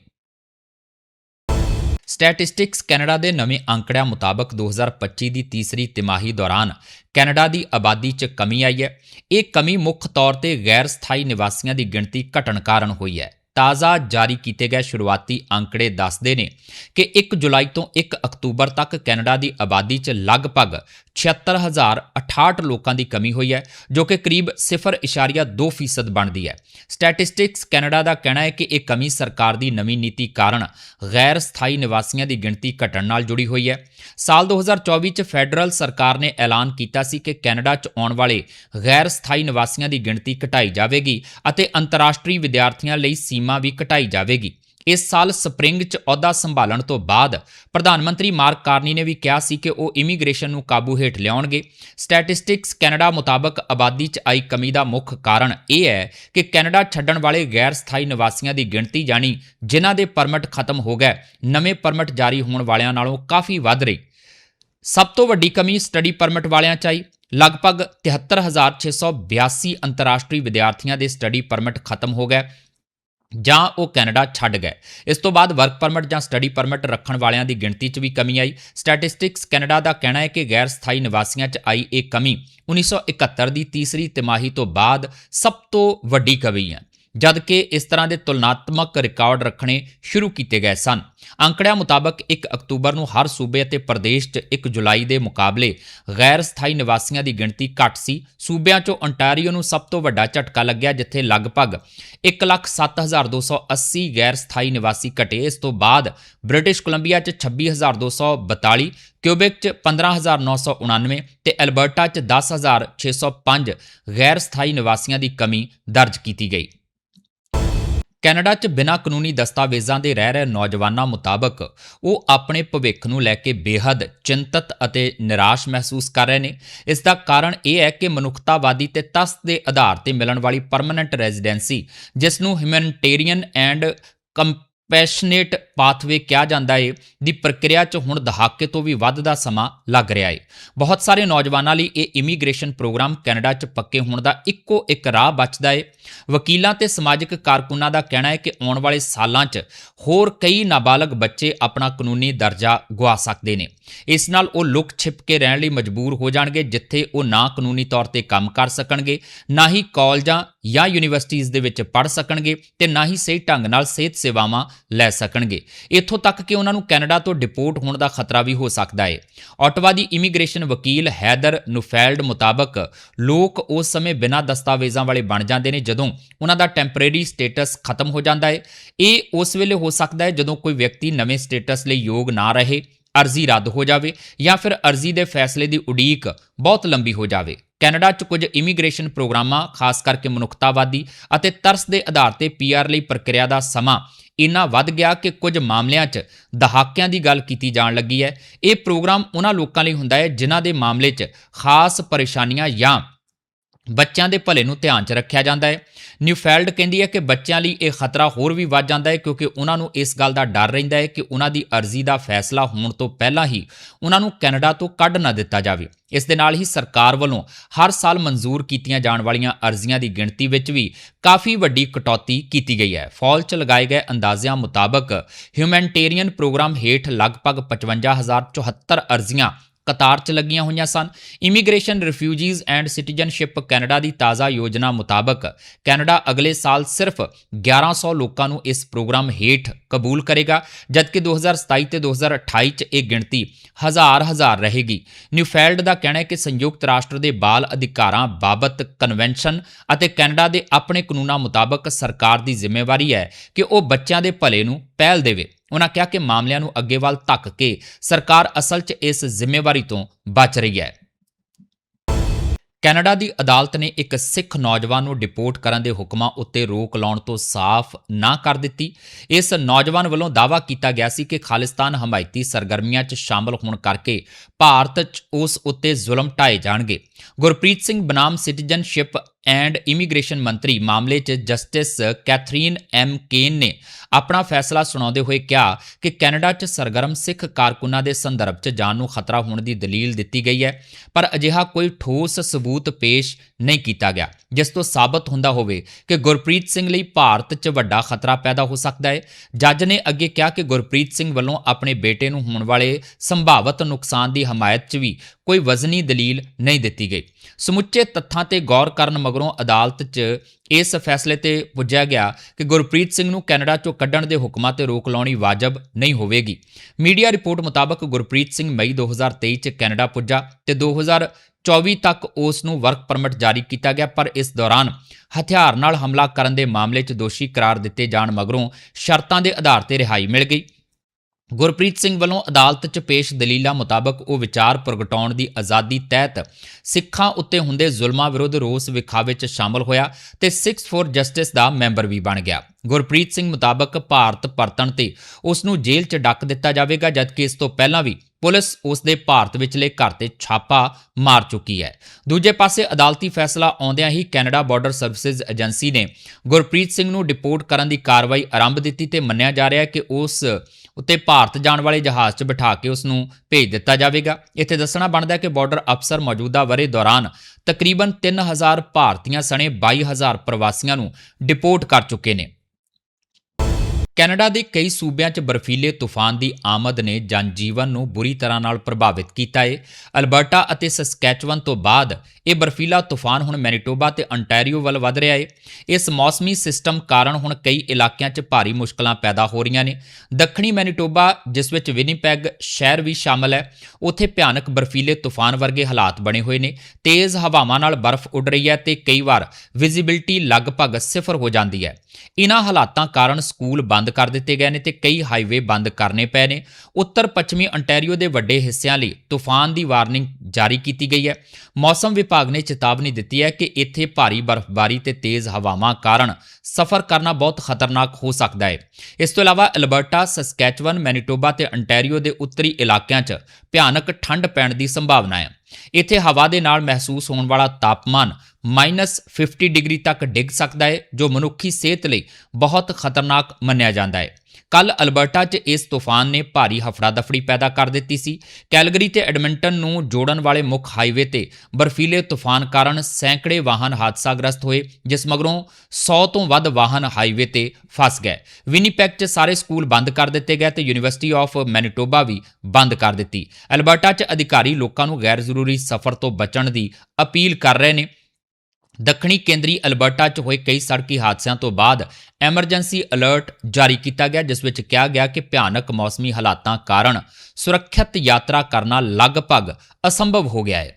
ਸਟੈਟਿਸਟਿਕਸ ਕੈਨੇਡਾ ਦੇ ਨਵੇਂ ਅੰਕੜਿਆਂ ਮੁਤਾਬਕ 2025 ਦੀ ਤੀਸਰੀ ਤਿਮਾਹੀ ਦੌਰਾਨ ਕੈਨੇਡਾ ਦੀ ਆਬਾਦੀ 'ਚ ਕਮੀ ਆਈ ਹੈ। ਇਹ ਕਮੀ ਮੁੱਖ ਤੌਰ ਤੇ ਗੈਰ ਸਥਾਈ ਨਿਵਾਸੀਆਂ ਦੀ ਗਿਣਤੀ ਘਟਣ ਕਾਰਨ ਹੋਈ ਹੈ। ਤਾਜ਼ਾ ਜਾਰੀ ਕੀਤੇ ਗਏ ਸ਼ੁਰੂਆਤੀ ਅੰਕੜੇ ਦੱਸਦੇ ਨੇ ਕਿ 1 ਜੁਲਾਈ ਤੋਂ 1 ਅਕਤੂਬਰ ਤੱਕ ਕੈਨੇਡਾ ਦੀ ਆਬਾਦੀ 'ਚ ਲਗਭਗ 76068 ਲੋਕਾਂ ਦੀ ਕਮੀ ਹੋਈ ਹੈ, ਜੋ ਕਿ ਕਰੀਬ 0.2% ਬਣਦੀ ਹੈ। ਸਟੈਟਿਸਟਿਕਸ ਕੈਨੇਡਾ ਦਾ ਕਹਿਣਾ ਹੈ ਕਿ ਇਹ ਕਮੀ ਸਰਕਾਰ ਦੀ ਨਵੀਂ ਨੀਤੀ ਕਾਰਨ ਗੈਰ ਸਥਾਈ ਨਿਵਾਸੀਆਂ ਦੀ ਗਿਣਤੀ ਘਟਣ ਨਾਲ ਜੁੜੀ ਹੋਈ ਹੈ। ਸਾਲ 2024 ਚ ਫੈਡਰਲ ਸਰਕਾਰ ਨੇ ਐਲਾਨ ਕੀਤਾ ਸੀ ਕਿ ਕੈਨੇਡਾ 'ਚ ਆਉਣ ਵਾਲੇ ਗੈਰ ਸਥਾਈ ਨਿਵਾਸੀਆਂ ਦੀ ਗਿਣਤੀ ਘਟਾਈ ਜਾਵੇਗੀ ਅਤੇ ਅੰਤਰਰਾਸ਼ਟਰੀ ਵਿਦਿਆਰਥੀਆਂ ਲਈ ਸੀਮਾ ਵੀ ਘਟਾਈ ਜਾਵੇਗੀ। ਇਸ ਸਾਲ ਸਪ੍ਰਿੰਗ 'ਚ ਅਹੁਦਾ ਸੰਭਾਲਣ ਤੋਂ ਬਾਅਦ ਪ੍ਰਧਾਨ ਮੰਤਰੀ ਮਾਰਕ ਕਾਰਨੀ ਨੇ ਵੀ ਕਿਹਾ ਸੀ ਕਿ ਉਹ ਇਮੀਗ੍ਰੇਸ਼ਨ ਨੂੰ ਕਾਬੂ ਹੇਠ ਲਿਆਉਣਗੇ। ਸਟੈਟਿਸਟਿਕਸ ਕੈਨੇਡਾ ਮੁਤਾਬਕ ਆਬਾਦੀ 'ਚ ਆਈ ਕਮੀ ਦਾ ਮੁੱਖ ਕਾਰਨ ਇਹ ਹੈ ਕਿ ਕੈਨੇਡਾ ਛੱਡਣ ਵਾਲੇ ਗੈਰ ਸਥਾਈ ਨਿਵਾਸੀਆਂ ਦੀ ਗਿਣਤੀ ਜਾਣੀ ਜਿਨ੍ਹਾਂ ਦੇ ਪਰਮਿਟ ਖਤਮ ਹੋ ਗਏ, ਨਵੇਂ ਪਰਮਿਟ ਜਾਰੀ ਹੋਣ ਵਾਲਿਆਂ ਨਾਲੋਂ ਕਾਫੀ ਵੱਧ ਰਹੀ। ਸਭ ਤੋਂ ਵੱਡੀ ਕਮੀ ਸਟੱਡੀ ਪਰਮਿਟ ਵਾਲਿਆਂ 'ਚ ਆਈ। ਲਗਭਗ 73682 ਅੰਤਰਰਾਸ਼ਟਰੀ ਵਿਦਿਆਰਥੀਆਂ ਦੇ ਸਟੱਡੀ ਪਰਮਿਟ ਖਤਮ ਹੋ ਗਏ। ਜਾਂ ਉਹ ਕੈਨੇਡਾ ਛੱਡ ਗਏ। ਇਸ ਤੋਂ ਬਾਅਦ ਵਰਕ ਪਰਮਿਟ ਜਾਂ ਸਟੱਡੀ ਪਰਮਿਟ ਰੱਖਣ ਵਾਲਿਆਂ ਦੀ ਗਿਣਤੀ 'ਚ ਵੀ ਕਮੀ ਆਈ। ਸਟੈਟਿਸਟਿਕਸ ਕੈਨੇਡਾ ਦਾ ਕਹਿਣਾ ਹੈ ਕਿ ਗੈਰ ਸਥਾਈ ਨਿਵਾਸੀਆਂ 'ਚ ਆਈ ਇਹ ਕਮੀ। 1971 ਦੀ ਤੀਸਰੀ ਤਿਮਾਹੀ ਤੋਂ ਬਾਅਦ ਸਭ ਤੋਂ ਵੱਡੀ ਕਮੀ ਹੈ। ਜਦਕਿ ਇਸ ਤਰ੍ਹਾਂ ਦੇ ਤੁਲਨਾਤਮਕ ਰਿਕਾਰਡ ਰੱਖਣੇ ਸ਼ੁਰੂ ਕੀਤੇ ਗਏ ਸਨ। ਅੰਕੜਿਆਂ ਮੁਤਾਬਕ 1 ਅਕਤੂਬਰ ਨੂੰ ਹਰ ਸੂਬੇ ਅਤੇ ਪ੍ਰਦੇਸ਼ 'ਚ 1 ਜੁਲਾਈ ਦੇ ਮੁਕਾਬਲੇ ਗੈਰ ਸਥਾਈ ਨਿਵਾਸੀਆਂ ਦੀ ਗਿਣਤੀ ਘੱਟ ਸੀ। ਸੂਬਿਆਂ 'ਚੋਂ ਅੰਟਾਰੀਓ ਨੂੰ ਸਭ ਤੋਂ ਵੱਡਾ ਝਟਕਾ ਲੱਗਿਆ, ਜਿੱਥੇ ਲਗਭਗ 107280 ਗੈਰ ਸਥਾਈ ਨਿਵਾਸੀ ਘਟੇ। ਇਸ ਤੋਂ ਬਾਅਦ ਬ੍ਰਿਟਿਸ਼ ਕੋਲੰਬੀਆ 'ਚ 26242 ਕਿਊਬਿਕ 'ਚ 15999 ਤੇ ਐਲਬਰਟਾ 'ਚ 10605 ਗੈਰ ਸਥਾਈ ਨਿਵਾਸੀਆਂ ਦੀ ਕਮੀ ਦਰਜ ਕੀਤੀ ਗਈ। ਕੈਨੇਡਾ 'ਚ ਬਿਨਾਂ ਕਾਨੂੰਨੀ ਦਸਤਾਵੇਜ਼ਾਂ ਦੇ ਰਹਿ ਰਹੇ ਨੌਜਵਾਨਾਂ ਮੁਤਾਬਕ ਉਹ ਆਪਣੇ ਭਵਿੱਖ ਨੂੰ ਲੈ ਕੇ ਬੇਹੱਦ ਚਿੰਤਤ ਅਤੇ ਨਿਰਾਸ਼ ਮਹਿਸੂਸ ਕਰ ਰਹੇ ਨੇ। ਇਸ ਦਾ ਕਾਰਨ ਇਹ ਹੈ ਕਿ ਮਨੁੱਖਤਾਵਾਦੀ ਤੇ ਤਸ ਦੇ ਆਧਾਰ ਤੇ ਮਿਲਣ ਵਾਲੀ ਪਰਮਨੈਂਟ ਰੈਜ਼ੀਡੈਂਸੀ ਜਿਸ ਨੂੰ ਹਿਊਮੈਨਿਟੇਰੀਅਨ ਐਂਡ ਪੈਸ਼ਨੇਟ ਪਾਥਵੇ ਕਿਹਾ ਜਾਂਦਾ ਏ, ਦੀ ਪ੍ਰਕਿਰਿਆ 'ਚ ਹੁਣ ਦਹਾਕੇ ਤੋਂ ਵੀ ਵੱਧ ਦਾ ਸਮਾਂ ਲੱਗ ਰਿਹਾ ਏ। ਬਹੁਤ ਸਾਰੇ ਨੌਜਵਾਨਾਂ ਲਈ ਇਹ ਇਮੀਗ੍ਰੇਸ਼ਨ ਪ੍ਰੋਗਰਾਮ ਕੈਨੇਡਾ 'ਚ ਪੱਕੇ ਹੋਣ ਦਾ ਇੱਕੋ ਇੱਕ ਰਾਹ ਬਚਦਾ ਏ। ਵਕੀਲਾਂ ਤੇ ਸਮਾਜਿਕ ਕਾਰਕੁਨਾਂ ਦਾ ਕਹਿਣਾ ਹੈ ਕਿ ਆਉਣ ਵਾਲੇ ਸਾਲਾਂ 'ਚ ਹੋਰ ਕਈ ਨਾਬਾਲਗ ਬੱਚੇ ਆਪਣਾ ਕਾਨੂੰਨੀ ਦਰਜਾ ਗਵਾ ਸਕਦੇ ਨੇ। ਇਸ ਨਾਲ ਉਹ ਲੁਕ ਛਿਪ ਕੇ ਰਹਿਣ ਲਈ ਮਜਬੂਰ ਹੋ ਜਾਣਗੇ, ਜਿੱਥੇ ਉਹ ਨਾ ਕਾਨੂੰਨੀ ਤੌਰ ਤੇ ਕੰਮ ਕਰ ਸਕਣਗੇ, ਨਾ ਹੀ ਕਾਲਜਾਂ ਜਾਂ ਯੂਨੀਵਰਸਿਟੀਆਂ ਦੇ ਵਿੱਚ ਪੜ੍ਹ ਸਕਣਗੇ ਤੇ ਨਾ ਹੀ ਸਹੀ ਢੰਗ ਨਾਲ ਸਿਹਤ ਸੇਵਾਵਾਂ ਲੈ ਸਕਣਗੇ। ਇੱਥੋਂ ਤੱਕ ਕਿ ਉਹਨਾਂ ਨੂੰ ਕੈਨੇਡਾ ਤੋਂ ਡਿਪੋਰਟ ਹੋਣ ਦਾ ਖਤਰਾ ਵੀ ਹੋ ਸਕਦਾ ਹੈ ਆਟਵਾ ਦੀ ਇਮੀਗ੍ਰੇਸ਼ਨ ਵਕੀਲ ਹੈਦਰ ਨੁਫੈਲਡ ਮੁਤਾਬਕ ਲੋਕ ਉਸ ਸਮੇਂ ਬਿਨਾਂ ਦਸਤਾਵੇਜ਼ਾਂ ਵਾਲੇ ਬਣ ਜਾਂਦੇ ਨੇ ਜਦੋਂ ਉਹਨਾਂ ਦਾ ਟੈਂਪਰੇਰੀ ਸਟੇਟਸ ਖਤਮ ਹੋ ਜਾਂਦਾ ਹੈ ਇਹ ਉਸ ਵੇਲੇ ਹੋ ਸਕਦਾ ਹੈ ਜਦੋਂ ਕੋਈ ਵਿਅਕਤੀ ਨਵੇਂ ਸਟੇਟਸ ਲਈ ਯੋਗ ਨਾ ਰਹੇ, ਅਰਜ਼ੀ ਰੱਦ ਹੋ ਜਾਵੇ ਜਾਂ ਫਿਰ ਅਰਜ਼ੀ ਦੇ ਫੈਸਲੇ ਦੀ ਉਡੀਕ ਬਹੁਤ ਲੰਬੀ ਹੋ ਜਾਵੇ। ਕੈਨੇਡਾ 'ਚ ਕੁਝ ਇਮੀਗ੍ਰੇਸ਼ਨ ਪ੍ਰੋਗਰਾਮਾਂ, ਖਾਸ ਕਰਕੇ ਮਨੁੱਖਤਾਵਾਦੀ ਅਤੇ ਤਰਸ ਦੇ ਆਧਾਰ ਤੇ ਪੀਆਰ ਲਈ ਪ੍ਰਕਿਰਿਆ ਦਾ ਸਮਾਂ ਇੰਨਾ ਵੱਧ ਗਿਆ ਕਿ ਕੁਝ ਮਾਮਲਿਆਂ 'ਚ ਦਹਾਕਿਆਂ ਦੀ ਗੱਲ ਕੀਤੀ ਜਾਣ ਲੱਗੀ ਹੈ। ਇਹ ਪ੍ਰੋਗਰਾਮ ਉਹਨਾਂ ਲੋਕਾਂ ਲਈ ਹੁੰਦਾ ਹੈ ਜਿਨ੍ਹਾਂ ਦੇ ਮਾਮਲੇ 'ਚ ਖਾਸ ਪਰੇਸ਼ਾਨੀਆਂ ਜਾਂ ਬੱਚਿਆਂ ਦੇ ਭਲੇ ਨੂੰ ਧਿਆਨ 'ਚ ਰੱਖਿਆ ਜਾਂਦਾ ਹੈ। ਨਿਊਫੈਲਡ ਕਹਿੰਦੀ ਹੈ ਕਿ ਬੱਚਿਆਂ ਲਈ ਇਹ ਖਤਰਾ ਹੋਰ ਵੀ ਵੱਧ ਜਾਂਦਾ ਹੈ ਕਿਉਂਕਿ ਉਹਨਾਂ ਨੂੰ ਇਸ ਗੱਲ ਦਾ ਡਰ ਰਹਿੰਦਾ ਹੈ ਕਿ ਉਹਨਾਂ ਦੀ ਅਰਜ਼ੀ ਦਾ ਫੈਸਲਾ ਹੋਣ ਤੋਂ ਪਹਿਲਾਂ ਹੀ ਉਹਨਾਂ ਨੂੰ ਕੈਨੇਡਾ ਤੋਂ ਕੱਢ ਨਾ ਦਿੱਤਾ ਜਾਵੇ। ਇਸ ਦੇ ਨਾਲ ਹੀ ਸਰਕਾਰ ਵੱਲੋਂ ਹਰ ਸਾਲ ਮਨਜ਼ੂਰ ਕੀਤੀਆਂ ਜਾਣ ਵਾਲੀਆਂ ਅਰਜ਼ੀਆਂ ਦੀ ਗਿਣਤੀ ਵਿੱਚ ਵੀ ਕਾਫੀ ਵੱਡੀ ਕਟੌਤੀ ਕੀਤੀ ਗਈ ਹੈ। ਫੌਲ 'ਚ ਲਗਾਏ ਗਏ ਅੰਦਾਜ਼ਿਆਂ ਮੁਤਾਬਕ ਹਿਊਮੈਨਿਟੇਰੀਅਨ ਪ੍ਰੋਗਰਾਮ ਹੇਠ ਲਗਭਗ 55074 ਅਰਜ਼ੀਆਂ ਕਤਾਰ 'ਚ ਲੱਗੀਆਂ ਹੋਈਆਂ ਸਨ। Immigration refugees and citizenship Canada ਦੀ ਤਾਜ਼ਾ ਯੋਜਨਾ ਮੁਤਾਬਕ ਕੈਨੇਡਾ ਅਗਲੇ ਸਾਲ ਸਿਰਫ 1100 ਲੋਕਾਂ ਨੂੰ ਇਸ ਪ੍ਰੋਗਰਾਮ ਹੇਠ ਕਬੂਲ ਕਰੇਗਾ, ਜਦਕਿ 2027 ਤੇ 2028 'ਚ ਇਹ ਗਿਣਤੀ ਹਜ਼ਾਰ ਹਜ਼ਾਰ ਰਹੇਗੀ। ਨਿਊਫੈਲਡ ਦਾ ਕਹਿਣਾ ਹੈ ਕਿ ਸੰਯੁਕਤ ਰਾਸ਼ਟਰ ਦੇ ਬਾਲ ਅਧਿਕਾਰਾਂ ਬਾਬਤ ਕਨਵੈਨਸ਼ਨ ਅਤੇ ਕੈਨੇਡਾ ਦੇ ਆਪਣੇ ਕਾਨੂੰਨਾਂ ਮੁਤਾਬਕ ਸਰਕਾਰ ਦੀ ਜ਼ਿੰਮੇਵਾਰੀ ਹੈ ਕਿ ਉਹ ਬੱਚਿਆਂ ਦੇ ਭਲੇ ਨੂੰ ਪਹਿਲ ਦੇਵੇ। ਉਹਨਾਂ ਕਿਹਾ ਕਿ ਮਾਮਲਿਆਂ ਨੂੰ ਅੱਗੇ ਵੱਲ ਧੱਕ ਕੇ ਸਰਕਾਰ ਅਸਲ 'ਚ ਇਸ ਜ਼ਿੰਮੇਵਾਰੀ ਤੋਂ ਬਚ ਰਹੀ ਹੈ। ਕੈਨੇਡਾ ਦੀ ਅਦਾਲਤ ਨੇ ਇੱਕ ਸਿੱਖ ਨੌਜਵਾਨ ਨੂੰ ਡਿਪੋਰਟ ਕਰਨ ਦੇ ਹੁਕਮਾਂ ਉੱਤੇ ਰੋਕ ਲਾਉਣ ਤੋਂ ਸਾਫ਼ ਨਾ ਕਰ ਦਿੱਤੀ। ਇਸ ਨੌਜਵਾਨ ਵੱਲੋਂ ਦਾਅਵਾ ਕੀਤਾ ਗਿਆ ਸੀ ਕਿ ਖਾਲਿਸਤਾਨ ਹਮਾਇਤੀ ਸਰਗਰਮੀਆਂ 'ਚ ਸ਼ਾਮਲ ਹੋਣ ਕਰਕੇ ਭਾਰਤ 'ਚ ਉਸ ਉੱਤੇ ਜ਼ੁਲਮ ਢਾਏ ਜਾਣਗੇ। ਗੁਰਪ੍ਰੀਤ ਸਿੰਘ ਬਨਾਮ ਸਿਟੀਜ਼ਨਸ਼ਿਪ ਐਂਡ ਇਮੀਗ੍ਰੇਸ਼ਨ ਮੰਤਰੀ ਮਾਮਲੇ 'ਚ ਜਸਟਿਸ ਕੈਥਰੀਨ ਐਮ ਕੇਨ ਨੇ ਆਪਣਾ ਫੈਸਲਾ ਸੁਣਾਉਂਦੇ ਹੋਏ ਕਿਹਾ ਕਿ ਕੈਨੇਡਾ 'ਚ ਸਰਗਰਮ ਸਿੱਖ ਕਾਰਕੁਨਾਂ ਦੇ ਸੰਦਰਭ 'ਚ ਜਾਨ ਨੂੰ ਖਤਰਾ ਹੋਣ ਦੀ ਦਲੀਲ ਦਿੱਤੀ ਗਈ ਹੈ, ਪਰ ਅਜਿਹਾ ਕੋਈ ਠੋਸ ਸਬੂਤ ਪੇਸ਼ ਨਹੀਂ ਕੀਤਾ ਗਿਆ, ਜਿਸ ਤੋਂ ਸਾਬਤ ਹੁੰਦਾ ਹੋਵੇ ਕਿ ਗੁਰਪ੍ਰੀਤ ਸਿੰਘ ਲਈ ਭਾਰਤ 'ਚ ਵੱਡਾ ਖਤਰਾ ਪੈਦਾ ਹੋ ਸਕਦਾ ਹੈ। ਜੱਜ ਨੇ ਅੱਗੇ ਕਿਹਾ ਕਿ ਗੁਰਪ੍ਰੀਤ ਸਿੰਘ ਵੱਲੋਂ ਆਪਣੇ ਬੇਟੇ ਨੂੰ ਹੋਣ ਵਾਲੇ ਸੰਭਾਵਤ ਨੁਕਸਾਨ ਦੀ ਹਮਾਇਤ 'ਚ ਵੀ ਕੋਈ ਵਜ਼ਨੀ ਦਲੀਲ ਨਹੀਂ ਦਿੱਤੀ ਗਈ। ਸਮੁੱਚੇ ਤੱਥਾਂ ਤੇ ਗੌਰ ਕਰਨ ਮਗਰੋਂ ਅਦਾਲਤ 'ਚ ਇਸ ਫੈਸਲੇ ਤੇ ਪੁੱਜਿਆ ਗਿਆ ਕਿ ਗੁਰਪ੍ਰੀਤ ਸਿੰਘ ਨੂੰ ਕੈਨੇਡਾ 'ਚੋਂ ਕੱਢਣ ਦੇ ਹੁਕਮਾਂ ਤੇ ਰੋਕ ਲਾਉਣੀ ਵਾਜਬ ਨਹੀਂ ਹੋਵੇਗੀ। ਮੀਡੀਆ ਰਿਪੋਰਟ ਮੁਤਾਬਕ ਗੁਰਪ੍ਰੀਤ ਸਿੰਘ ਮਈ 2023 'ਚ ਕੈਨੇਡਾ ਪੁੱਜਾ ਤੇ 2024 ਤੱਕ ਉਸ ਨੂੰ ਵਰਕ ਪਰਮਿਟ ਜਾਰੀ ਕੀਤਾ ਗਿਆ, ਪਰ ਇਸ ਦੌਰਾਨ ਹਥਿਆਰ ਨਾਲ ਹਮਲਾ ਕਰਨ ਦੇ ਮਾਮਲੇ 'ਚ ਦੋਸ਼ੀ ਕਰਾਰ ਦਿੱਤੇ ਜਾਣ ਮਗਰੋਂ ਸ਼ਰਤਾਂ ਦੇ ਆਧਾਰ ਤੇ ਰਿਹਾਈ ਮਿਲ ਗਈ। ਗੁਰਪ੍ਰੀਤ ਸਿੰਘ ਵੱਲੋਂ ਅਦਾਲਤ 'ਚ ਪੇਸ਼ ਦਲੀਲਾਂ ਮੁਤਾਬਕ ਉਹ ਵਿਚਾਰ ਪ੍ਰਗਟਾਉਣ ਦੀ ਆਜ਼ਾਦੀ ਤਹਿਤ ਸਿੱਖਾਂ ਉੱਤੇ ਹੁੰਦੇ ਜ਼ੁਲਮਾਂ ਵਿਰੁੱਧ ਰੋਸ ਵਿਖਾਵੇ 'ਚ ਸ਼ਾਮਲ ਹੋਇਆ ਤੇ 6 ਫੋਰ ਜਸਟਿਸ ਦਾ ਮੈਂਬਰ ਵੀ ਬਣ ਗਿਆ। ਗੁਰਪ੍ਰੀਤ ਸਿੰਘ ਮੁਤਾਬਕ ਭਾਰਤ ਪਰਤਣ ਤੇ ਉਸ ਨੂੰ ਜੇਲ੍ਹ 'ਚ ਡੱਕ ਦਿੱਤਾ ਜਾਵੇਗਾ, ਜਦਕਿ ਇਸ ਤੋਂ ਪਹਿਲਾਂ ਵੀ ਪੁਲਿਸ ਉਸ ਦੇ ਭਾਰਤ ਵਿਚਲੇ ਘਰ ਤੇ ਛਾਪਾ ਮਾਰ ਚੁੱਕੀ ਹੈ। ਦੂਜੇ ਪਾਸੇ ਅਦਾਲਤੀ ਫੈਸਲਾ ਆਉਂਦਿਆਂ ਹੀ ਕੈਨੇਡਾ ਬਾਰਡਰ ਸਰਵਿਸਿਜ਼ ਏਜੰਸੀ ਨੇ ਗੁਰਪ੍ਰੀਤ ਸਿੰਘ ਨੂੰ ਡਿਪੋਰਟ ਕਰਨ ਦੀ ਕਾਰਵਾਈ ਆਰੰਭ ਦਿੱਤੀ ਤੇ ਮੰਨਿਆ ਜਾ ਰਿਹਾ ਹੈ ਕਿ ਉਸ ਉੱਤੇ ਭਾਰਤ ਜਾਣ ਵਾਲੇ ਜਹਾਜ਼ 'ਚ ਬਿਠਾ ਕੇ ਉਸ ਨੂੰ ਭੇਜ ਦਿੱਤਾ ਜਾਵੇਗਾ। ਇੱਥੇ ਦੱਸਣਾ ਬਣਦਾ ਹੈ ਕਿ ਬਾਰਡਰ ਅਫਸਰ ਮੌਜੂਦਾ ਵਰੇ ਦੌਰਾਨ ਤਕਰੀਬਨ 3000 ਭਾਰਤੀਆਂ ਸਣੇ 22000 ਪ੍ਰਵਾਸੀਆਂ ਨੂੰ ਡਿਪੋਰਟ ਕਰ ਚੁੱਕੇ ਨੇ। ਕੈਨੇਡਾ ਦੇ ਕਈ ਸੂਬਿਆਂ 'ਚ ਬਰਫੀਲੇ ਤੂਫਾਨ ਦੀ ਆਮਦ ਨੇ ਜਨਜੀਵਨ ਨੂੰ ਬੁਰੀ ਤਰ੍ਹਾਂ ਨਾਲ ਪ੍ਰਭਾਵਿਤ ਕੀਤਾ ਹੈ ਅਲਬਰਟਾ ਅਤੇ ਸਸਕੈਚਵਨ ਤੋਂ ਬਾਅਦ ਇਹ ਬਰਫੀਲਾ ਤੂਫਾਨ ਹੁਣ ਮੈਨੀਟੋਬਾ ਤੇ ਅੰਟਾਰੀਓ ਵੱਲ ਵਧ ਰਿਹਾ ਹੈ ਇਸ ਮੌਸਮੀ ਸਿਸਟਮ ਕਾਰਨ ਹੁਣ ਕਈ ਇਲਾਕਿਆਂ 'ਚ ਭਾਰੀ ਮੁਸ਼ਕਲਾਂ ਪੈਦਾ ਹੋ ਰਹੀਆਂ ਨੇ। ਦੱਖਣੀ ਮੈਨੀਟੋਬਾ, ਜਿਸ ਵਿੱਚ ਵਿਨੀਪੈਗ ਸ਼ਹਿਰ ਵੀ ਸ਼ਾਮਲ ਹੈ, ਉੱਥੇ ਭਿਆਨਕ ਬਰਫੀਲੇ ਤੂਫਾਨ ਵਰਗੇ ਹਾਲਾਤ ਬਣੇ ਹੋਏ ਨੇ। ਤੇਜ਼ ਹਵਾਵਾਂ ਨਾਲ ਬਰਫ਼ ਉੱਡ ਰਹੀ ਹੈ ਤੇ ਕਈ ਵਾਰ ਵਿਜ਼ਿਬਿਲਟੀ ਲਗਭਗ ਸਿਫਰ ਹੋ ਜਾਂਦੀ ਹੈ। ਇਨ੍ਹਾਂ ਹਾਲਾਤਾਂ ਕਾਰਨ ਸਕੂਲ ਬੰਦ ਕਰ ਦਿੱਤੇ ਗਏ ਨੇ ਤੇ ਕਈ ਹਾਈਵੇ ਬੰਦ ਕਰਨੇ ਪਏ ਨੇ। ਉੱਤਰ ਪੱਛਮੀ ਅੰਟੈਰੀਓ ਦੇ ਵੱਡੇ ਹਿੱਸਿਆਂ ਲਈ ਤੂਫਾਨ ਦੀ ਵਾਰਨਿੰਗ ਜਾਰੀ ਕੀਤੀ ਗਈ ਹੈ। ਮੌਸਮ ਵਿਭਾਗ ਨੇ ਚੇਤਾਵਨੀ ਦਿੱਤੀ ਹੈ ਕਿ ਇੱਥੇ ਭਾਰੀ ਬਰਫ਼ਬਾਰੀ ਤੇ ਤੇਜ਼ ਹਵਾਵਾਂ ਕਾਰਨ ਸਫ਼ਰ ਕਰਨਾ ਬਹੁਤ ਖਤਰਨਾਕ ਹੋ ਸਕਦਾ ਹੈ। ਇਸ ਤੋਂ ਇਲਾਵਾ ਅਲਬਰਟਾ, ਸਸਕੈਚਵਨ, ਮੈਨੀਟੋਬਾ ਤੇ ਅੰਟਾਰੀਓ ਦੇ ਉੱਤਰੀ ਇਲਾਕਿਆਂ 'ਚ ਭਿਆਨਕ ਠੰਡ ਪੈਣ ਦੀ ਸੰਭਾਵਨਾ ਹੈ। ਇੱਥੇ ਹਵਾ ਦੇ ਨਾਲ ਮਹਿਸੂਸ ਹੋਣ ਵਾਲਾ ਤਾਪਮਾਨ -50 ਡਿਗਰੀ ਤੱਕ ਡਿੱਗ ਸਕਦਾ ਹੈ, ਜੋ ਮਨੁੱਖੀ ਸਿਹਤ ਲਈ ਬਹੁਤ ਖਤਰਨਾਕ ਮੰਨਿਆ ਜਾਂਦਾ ਹੈ। ਕੱਲ ਅਲਬਰਟਾ 'ਚ ਇਸ ਤੂਫਾਨ ਨੇ ਭਾਰੀ ਹਫੜਾ-ਦਫੜੀ ਪੈਦਾ ਕਰ ਦਿੱਤੀ ਸੀ। ਕੈਲਗਰੀ ਤੇ ਐਡਮਿੰਟਨ ਨੂੰ ਜੋੜਨ ਵਾਲੇ ਮੁੱਖ ਹਾਈਵੇ ਤੇ ਬਰਫੀਲੇ ਤੂਫਾਨ ਕਾਰਨ ਸੈਂਕੜੇ ਵਾਹਨ ਹਾਦਸਾਗ੍ਰਸਤ ਹੋਏ, ਜਿਸ ਮਗਰੋਂ 100 ਤੋਂ ਵੱਧ ਵਾਹਨ ਹਾਈਵੇ ਤੇ ਫਸ ਗਏ। ਵਿਨੀਪੈਗ 'ਚ ਸਾਰੇ ਸਕੂਲ ਬੰਦ ਕਰ ਦਿੱਤੇ ਗਏ ਤੇ ਯੂਨੀਵਰਸਿਟੀ ਆਫ ਮੈਨੀਟੋਬਾ ਵੀ ਬੰਦ ਕਰ ਦਿੱਤੀ। ਅਲਬਰਟਾ 'ਚ ਅਧਿਕਾਰੀ ਲੋਕਾਂ ਨੂੰ ਗੈਰ ਜ਼ਰੂਰੀ ਸਫ਼ਰ ਤੋਂ ਬਚਣ ਦੀ ਅਪੀਲ ਕਰ ਰਹੇ ਨੇ। ਦੱਖਣੀ ਕੇਂਦਰੀ ਅਲਬਰਟਾ 'ਚ ਹੋਏ ਕਈ ਸੜਕੀ ਹਾਦਸਿਆਂ ਤੋਂ ਬਾਅਦ ਐਮਰਜੈਂਸੀ ਅਲਰਟ ਜਾਰੀ ਕੀਤਾ ਗਿਆ, ਜਿਸ ਵਿੱਚ ਕਿਹਾ ਗਿਆ ਕਿ ਭਿਆਨਕ ਮੌਸਮੀ ਹਾਲਾਤਾਂ ਕਾਰਨ ਸੁਰੱਖਿਅਤ ਯਾਤਰਾ ਕਰਨਾ ਲਗਭਗ ਅਸੰਭਵ ਹੋ ਗਿਆ ਹੈ।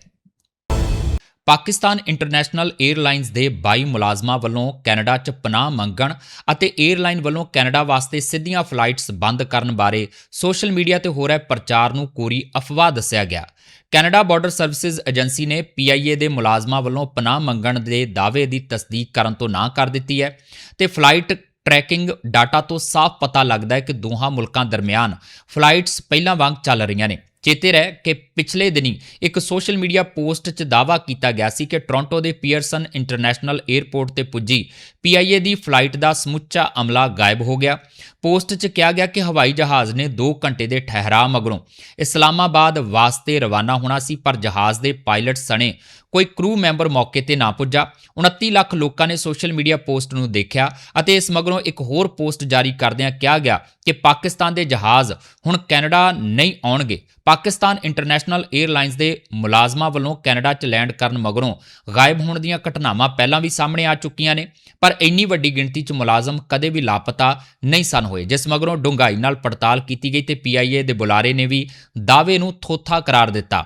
ਪਾਕਿਸਤਾਨ ਇੰਟਰਨੈਸ਼ਨਲ 에ਅਰਲਾਈਨਸ ਦੇ 22 ਮੁਲਾਜ਼ਮਾਂ ਵੱਲੋਂ ਕੈਨੇਡਾ 'ਚ ਪਨਾਹ ਮੰਗਣ ਅਤੇ 에ਅਰਲਾਈਨ ਵੱਲੋਂ ਕੈਨੇਡਾ ਵਾਸਤੇ ਸਿੱਧੀਆਂ ਫਲਾਈਟਸ ਬੰਦ ਕਰਨ ਬਾਰੇ ਸੋਸ਼ਲ ਮੀਡੀਆ ਤੇ ਹੋ ਰਿਹਾ ਪ੍ਰਚਾਰ ਨੂੰ ਕੋਰੀ ਅਫਵਾਹ ਦੱਸਿਆ ਗਿਆ। ਕੈਨੇਡਾ ਬਾਰਡਰ ਸਰਵਿਸਿਜ਼ ਏਜੰਸੀ ਨੇ ਪੀਆਈਏ ਦੇ ਮੁਲਾਜ਼ਮਾਂ ਵੱਲੋਂ ਪਨਾਹ ਮੰਗਣ ਦੇ ਦਾਅਵੇ ਦੀ ਤਸਦੀਕ ਕਰਨ ਤੋਂ ਨਾ ਕਰ ਦਿੱਤੀ ਹੈ ਤੇ ਫਲਾਈਟ ਟਰੈਕਿੰਗ ਡਾਟਾ ਤੋਂ ਸਾਫ਼ ਪਤਾ ਲੱਗਦਾ ਹੈ ਕਿ ਦੋਹਾਂ ਮੁਲਕਾਂ ਦਰਮਿਆਨ ਫਲਾਈਟਸ ਪਹਿਲਾਂ ਵਾਂਗ ਚੱਲ ਰਹੀਆਂ ਨੇ। ਚੇਤੇ ਰਹਿ ਕਿ ਪਿਛਲੇ ਦਿਨੀ ਇੱਕ ਸੋਸ਼ਲ ਮੀਡੀਆ ਪੋਸਟ 'ਚ ਦਾਅਵਾ ਕੀਤਾ ਗਿਆ ਸੀ ਕਿ ਟੋਰਾਂਟੋ ਦੇ ਪੀਅਰਸਨ ਇੰਟਰਨੈਸ਼ਨਲ 에ਅਰਪੋਰਟ ਤੇ ਪੁੱਜੀ ਪੀਆਈਏ ਦੀ ਫਲਾਈਟ ਦਾ ਸਮੁੱਚਾ ਅਮਲਾ ਗਾਇਬ ਹੋ ਗਿਆ। ਪੋਸਟ 'ਚ ਕਿਹਾ ਗਿਆ ਕਿ ਹਵਾਈ ਜਹਾਜ਼ ਨੇ 2 ਘੰਟੇ ਦੇ ਠਹਿਰਾਅ ਮਗਰੋਂ ਇਸਲਾਮਾਬਾਦ ਵਾਸਤੇ ਰਵਾਨਾ ਹੋਣਾ ਸੀ, ਪਰ ਜਹਾਜ਼ ਦੇ ਪਾਇਲਟ ਸਣੇ ਕੋਈ ਕਰੂ ਮੈਂਬਰ ਮੌਕੇ ਤੇ ਨਾ ਪੁੱਜਾ। 29 ਲੱਖ ਲੋਕਾਂ ਨੇ ਸੋਸ਼ਲ ਮੀਡੀਆ ਪੋਸਟ ਨੂੰ ਦੇਖਿਆ ਅਤੇ ਇਸ ਮਗਰੋਂ ਇੱਕ ਹੋਰ ਪੋਸਟ ਜਾਰੀ ਕਰਦਿਆਂ ਕਿਹਾ ਗਿਆ ਕਿ ਪਾਕਿਸਤਾਨ ਦੇ ਜਹਾਜ਼ ਹੁਣ ਕੈਨੇਡਾ ਨਹੀਂ ਆਉਣਗੇ। ਪਾਕਿਸਤਾਨ ਇੰਟਰਨੈਸ਼ਨਲ 에ਅਰਲਾਈਨਸ ਦੇ ਮੁਲਾਜ਼ਮਾਂ ਵੱਲੋਂ ਕੈਨੇਡਾ 'ਚ ਲੈਂਡ ਕਰਨ ਮਗਰੋਂ ਗਾਇਬ ਹੋਣ ਦੀਆਂ ਘਟਨਾਵਾਂ ਪਹਿਲਾਂ ਵੀ ਸਾਹਮਣੇ ਆ ਚੁੱਕੀਆਂ ਨੇ, ਪਰ ਇੰਨੀ ਵੱਡੀ ਗਿਣਤੀ 'ਚ ਮੁਲਾਜ਼ਮ ਕਦੇ ਵੀ ਲਾਪਤਾ ਨਹੀਂ ਸਨ ਹੋਏ, ਜਿਸ ਮਗਰੋਂ ਡੂੰਘਾਈ ਨਾਲ ਪੜਤਾਲ ਕੀਤੀ ਗਈ ਤੇ ਪੀਆਈਏ ਦੇ ਬੁਲਾਰੇ ਨੇ ਵੀ ਦਾਅਵੇ ਨੂੰ ਥੋਥਾ ਕਰਾਰ ਦਿੱਤਾ।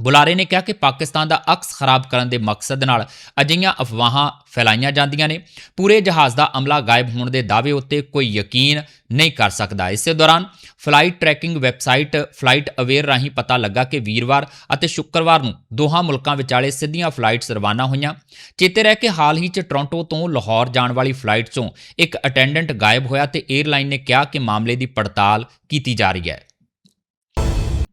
ਬੁਲਾਰੇ ਨੇ ਕਿਹਾ ਕਿ ਪਾਕਿਸਤਾਨ ਦਾ ਅਕਸ ਖਰਾਬ ਕਰਨ ਦੇ ਮਕਸਦ ਨਾਲ ਅਜਿਹੀਆਂ ਅਫਵਾਹਾਂ ਫੈਲਾਈਆਂ ਜਾਂਦੀਆਂ ਨੇ। ਪੂਰੇ ਜਹਾਜ਼ ਦਾ ਅਮਲਾ ਗਾਇਬ ਹੋਣ ਦੇ ਦਾਅਵੇ ਉੱਤੇ ਕੋਈ ਯਕੀਨ ਨਹੀਂ ਕਰ ਸਕਦਾ। ਇਸੇ ਦੌਰਾਨ flight tracking website flight aware ਰਾਹੀਂ ਪਤਾ ਲੱਗਾ ਕਿ ਵੀਰਵਾਰ ਅਤੇ ਸ਼ੁੱਕਰਵਾਰ ਨੂੰ ਦੋਹਾਂ ਮੁਲਕਾਂ ਵਿਚਾਲੇ ਸਿੱਧੀਆਂ ਫਲਾਈਟਸ ਰਵਾਨਾ ਹੋਈਆਂ। ਚੇਤੇ ਰਹਿ ਕਿ ਹਾਲ ਹੀ 'ਚ ਟੋਰਾਂਟੋ ਤੋਂ ਲਾਹੌਰ ਜਾਣ ਵਾਲੀ ਫਲਾਈਟ 'ਚੋਂ ਇੱਕ ਅਟੈਂਡੈਂਟ ਗਾਇਬ ਹੋਇਆ ਤੇ 에ਅਰਲਾਈਨ ਨੇ ਕਿਹਾ ਕਿ ਮਾਮਲੇ ਦੀ ਪੜਤਾਲ ਕੀਤੀ ਜਾ ਰਹੀ ਹੈ।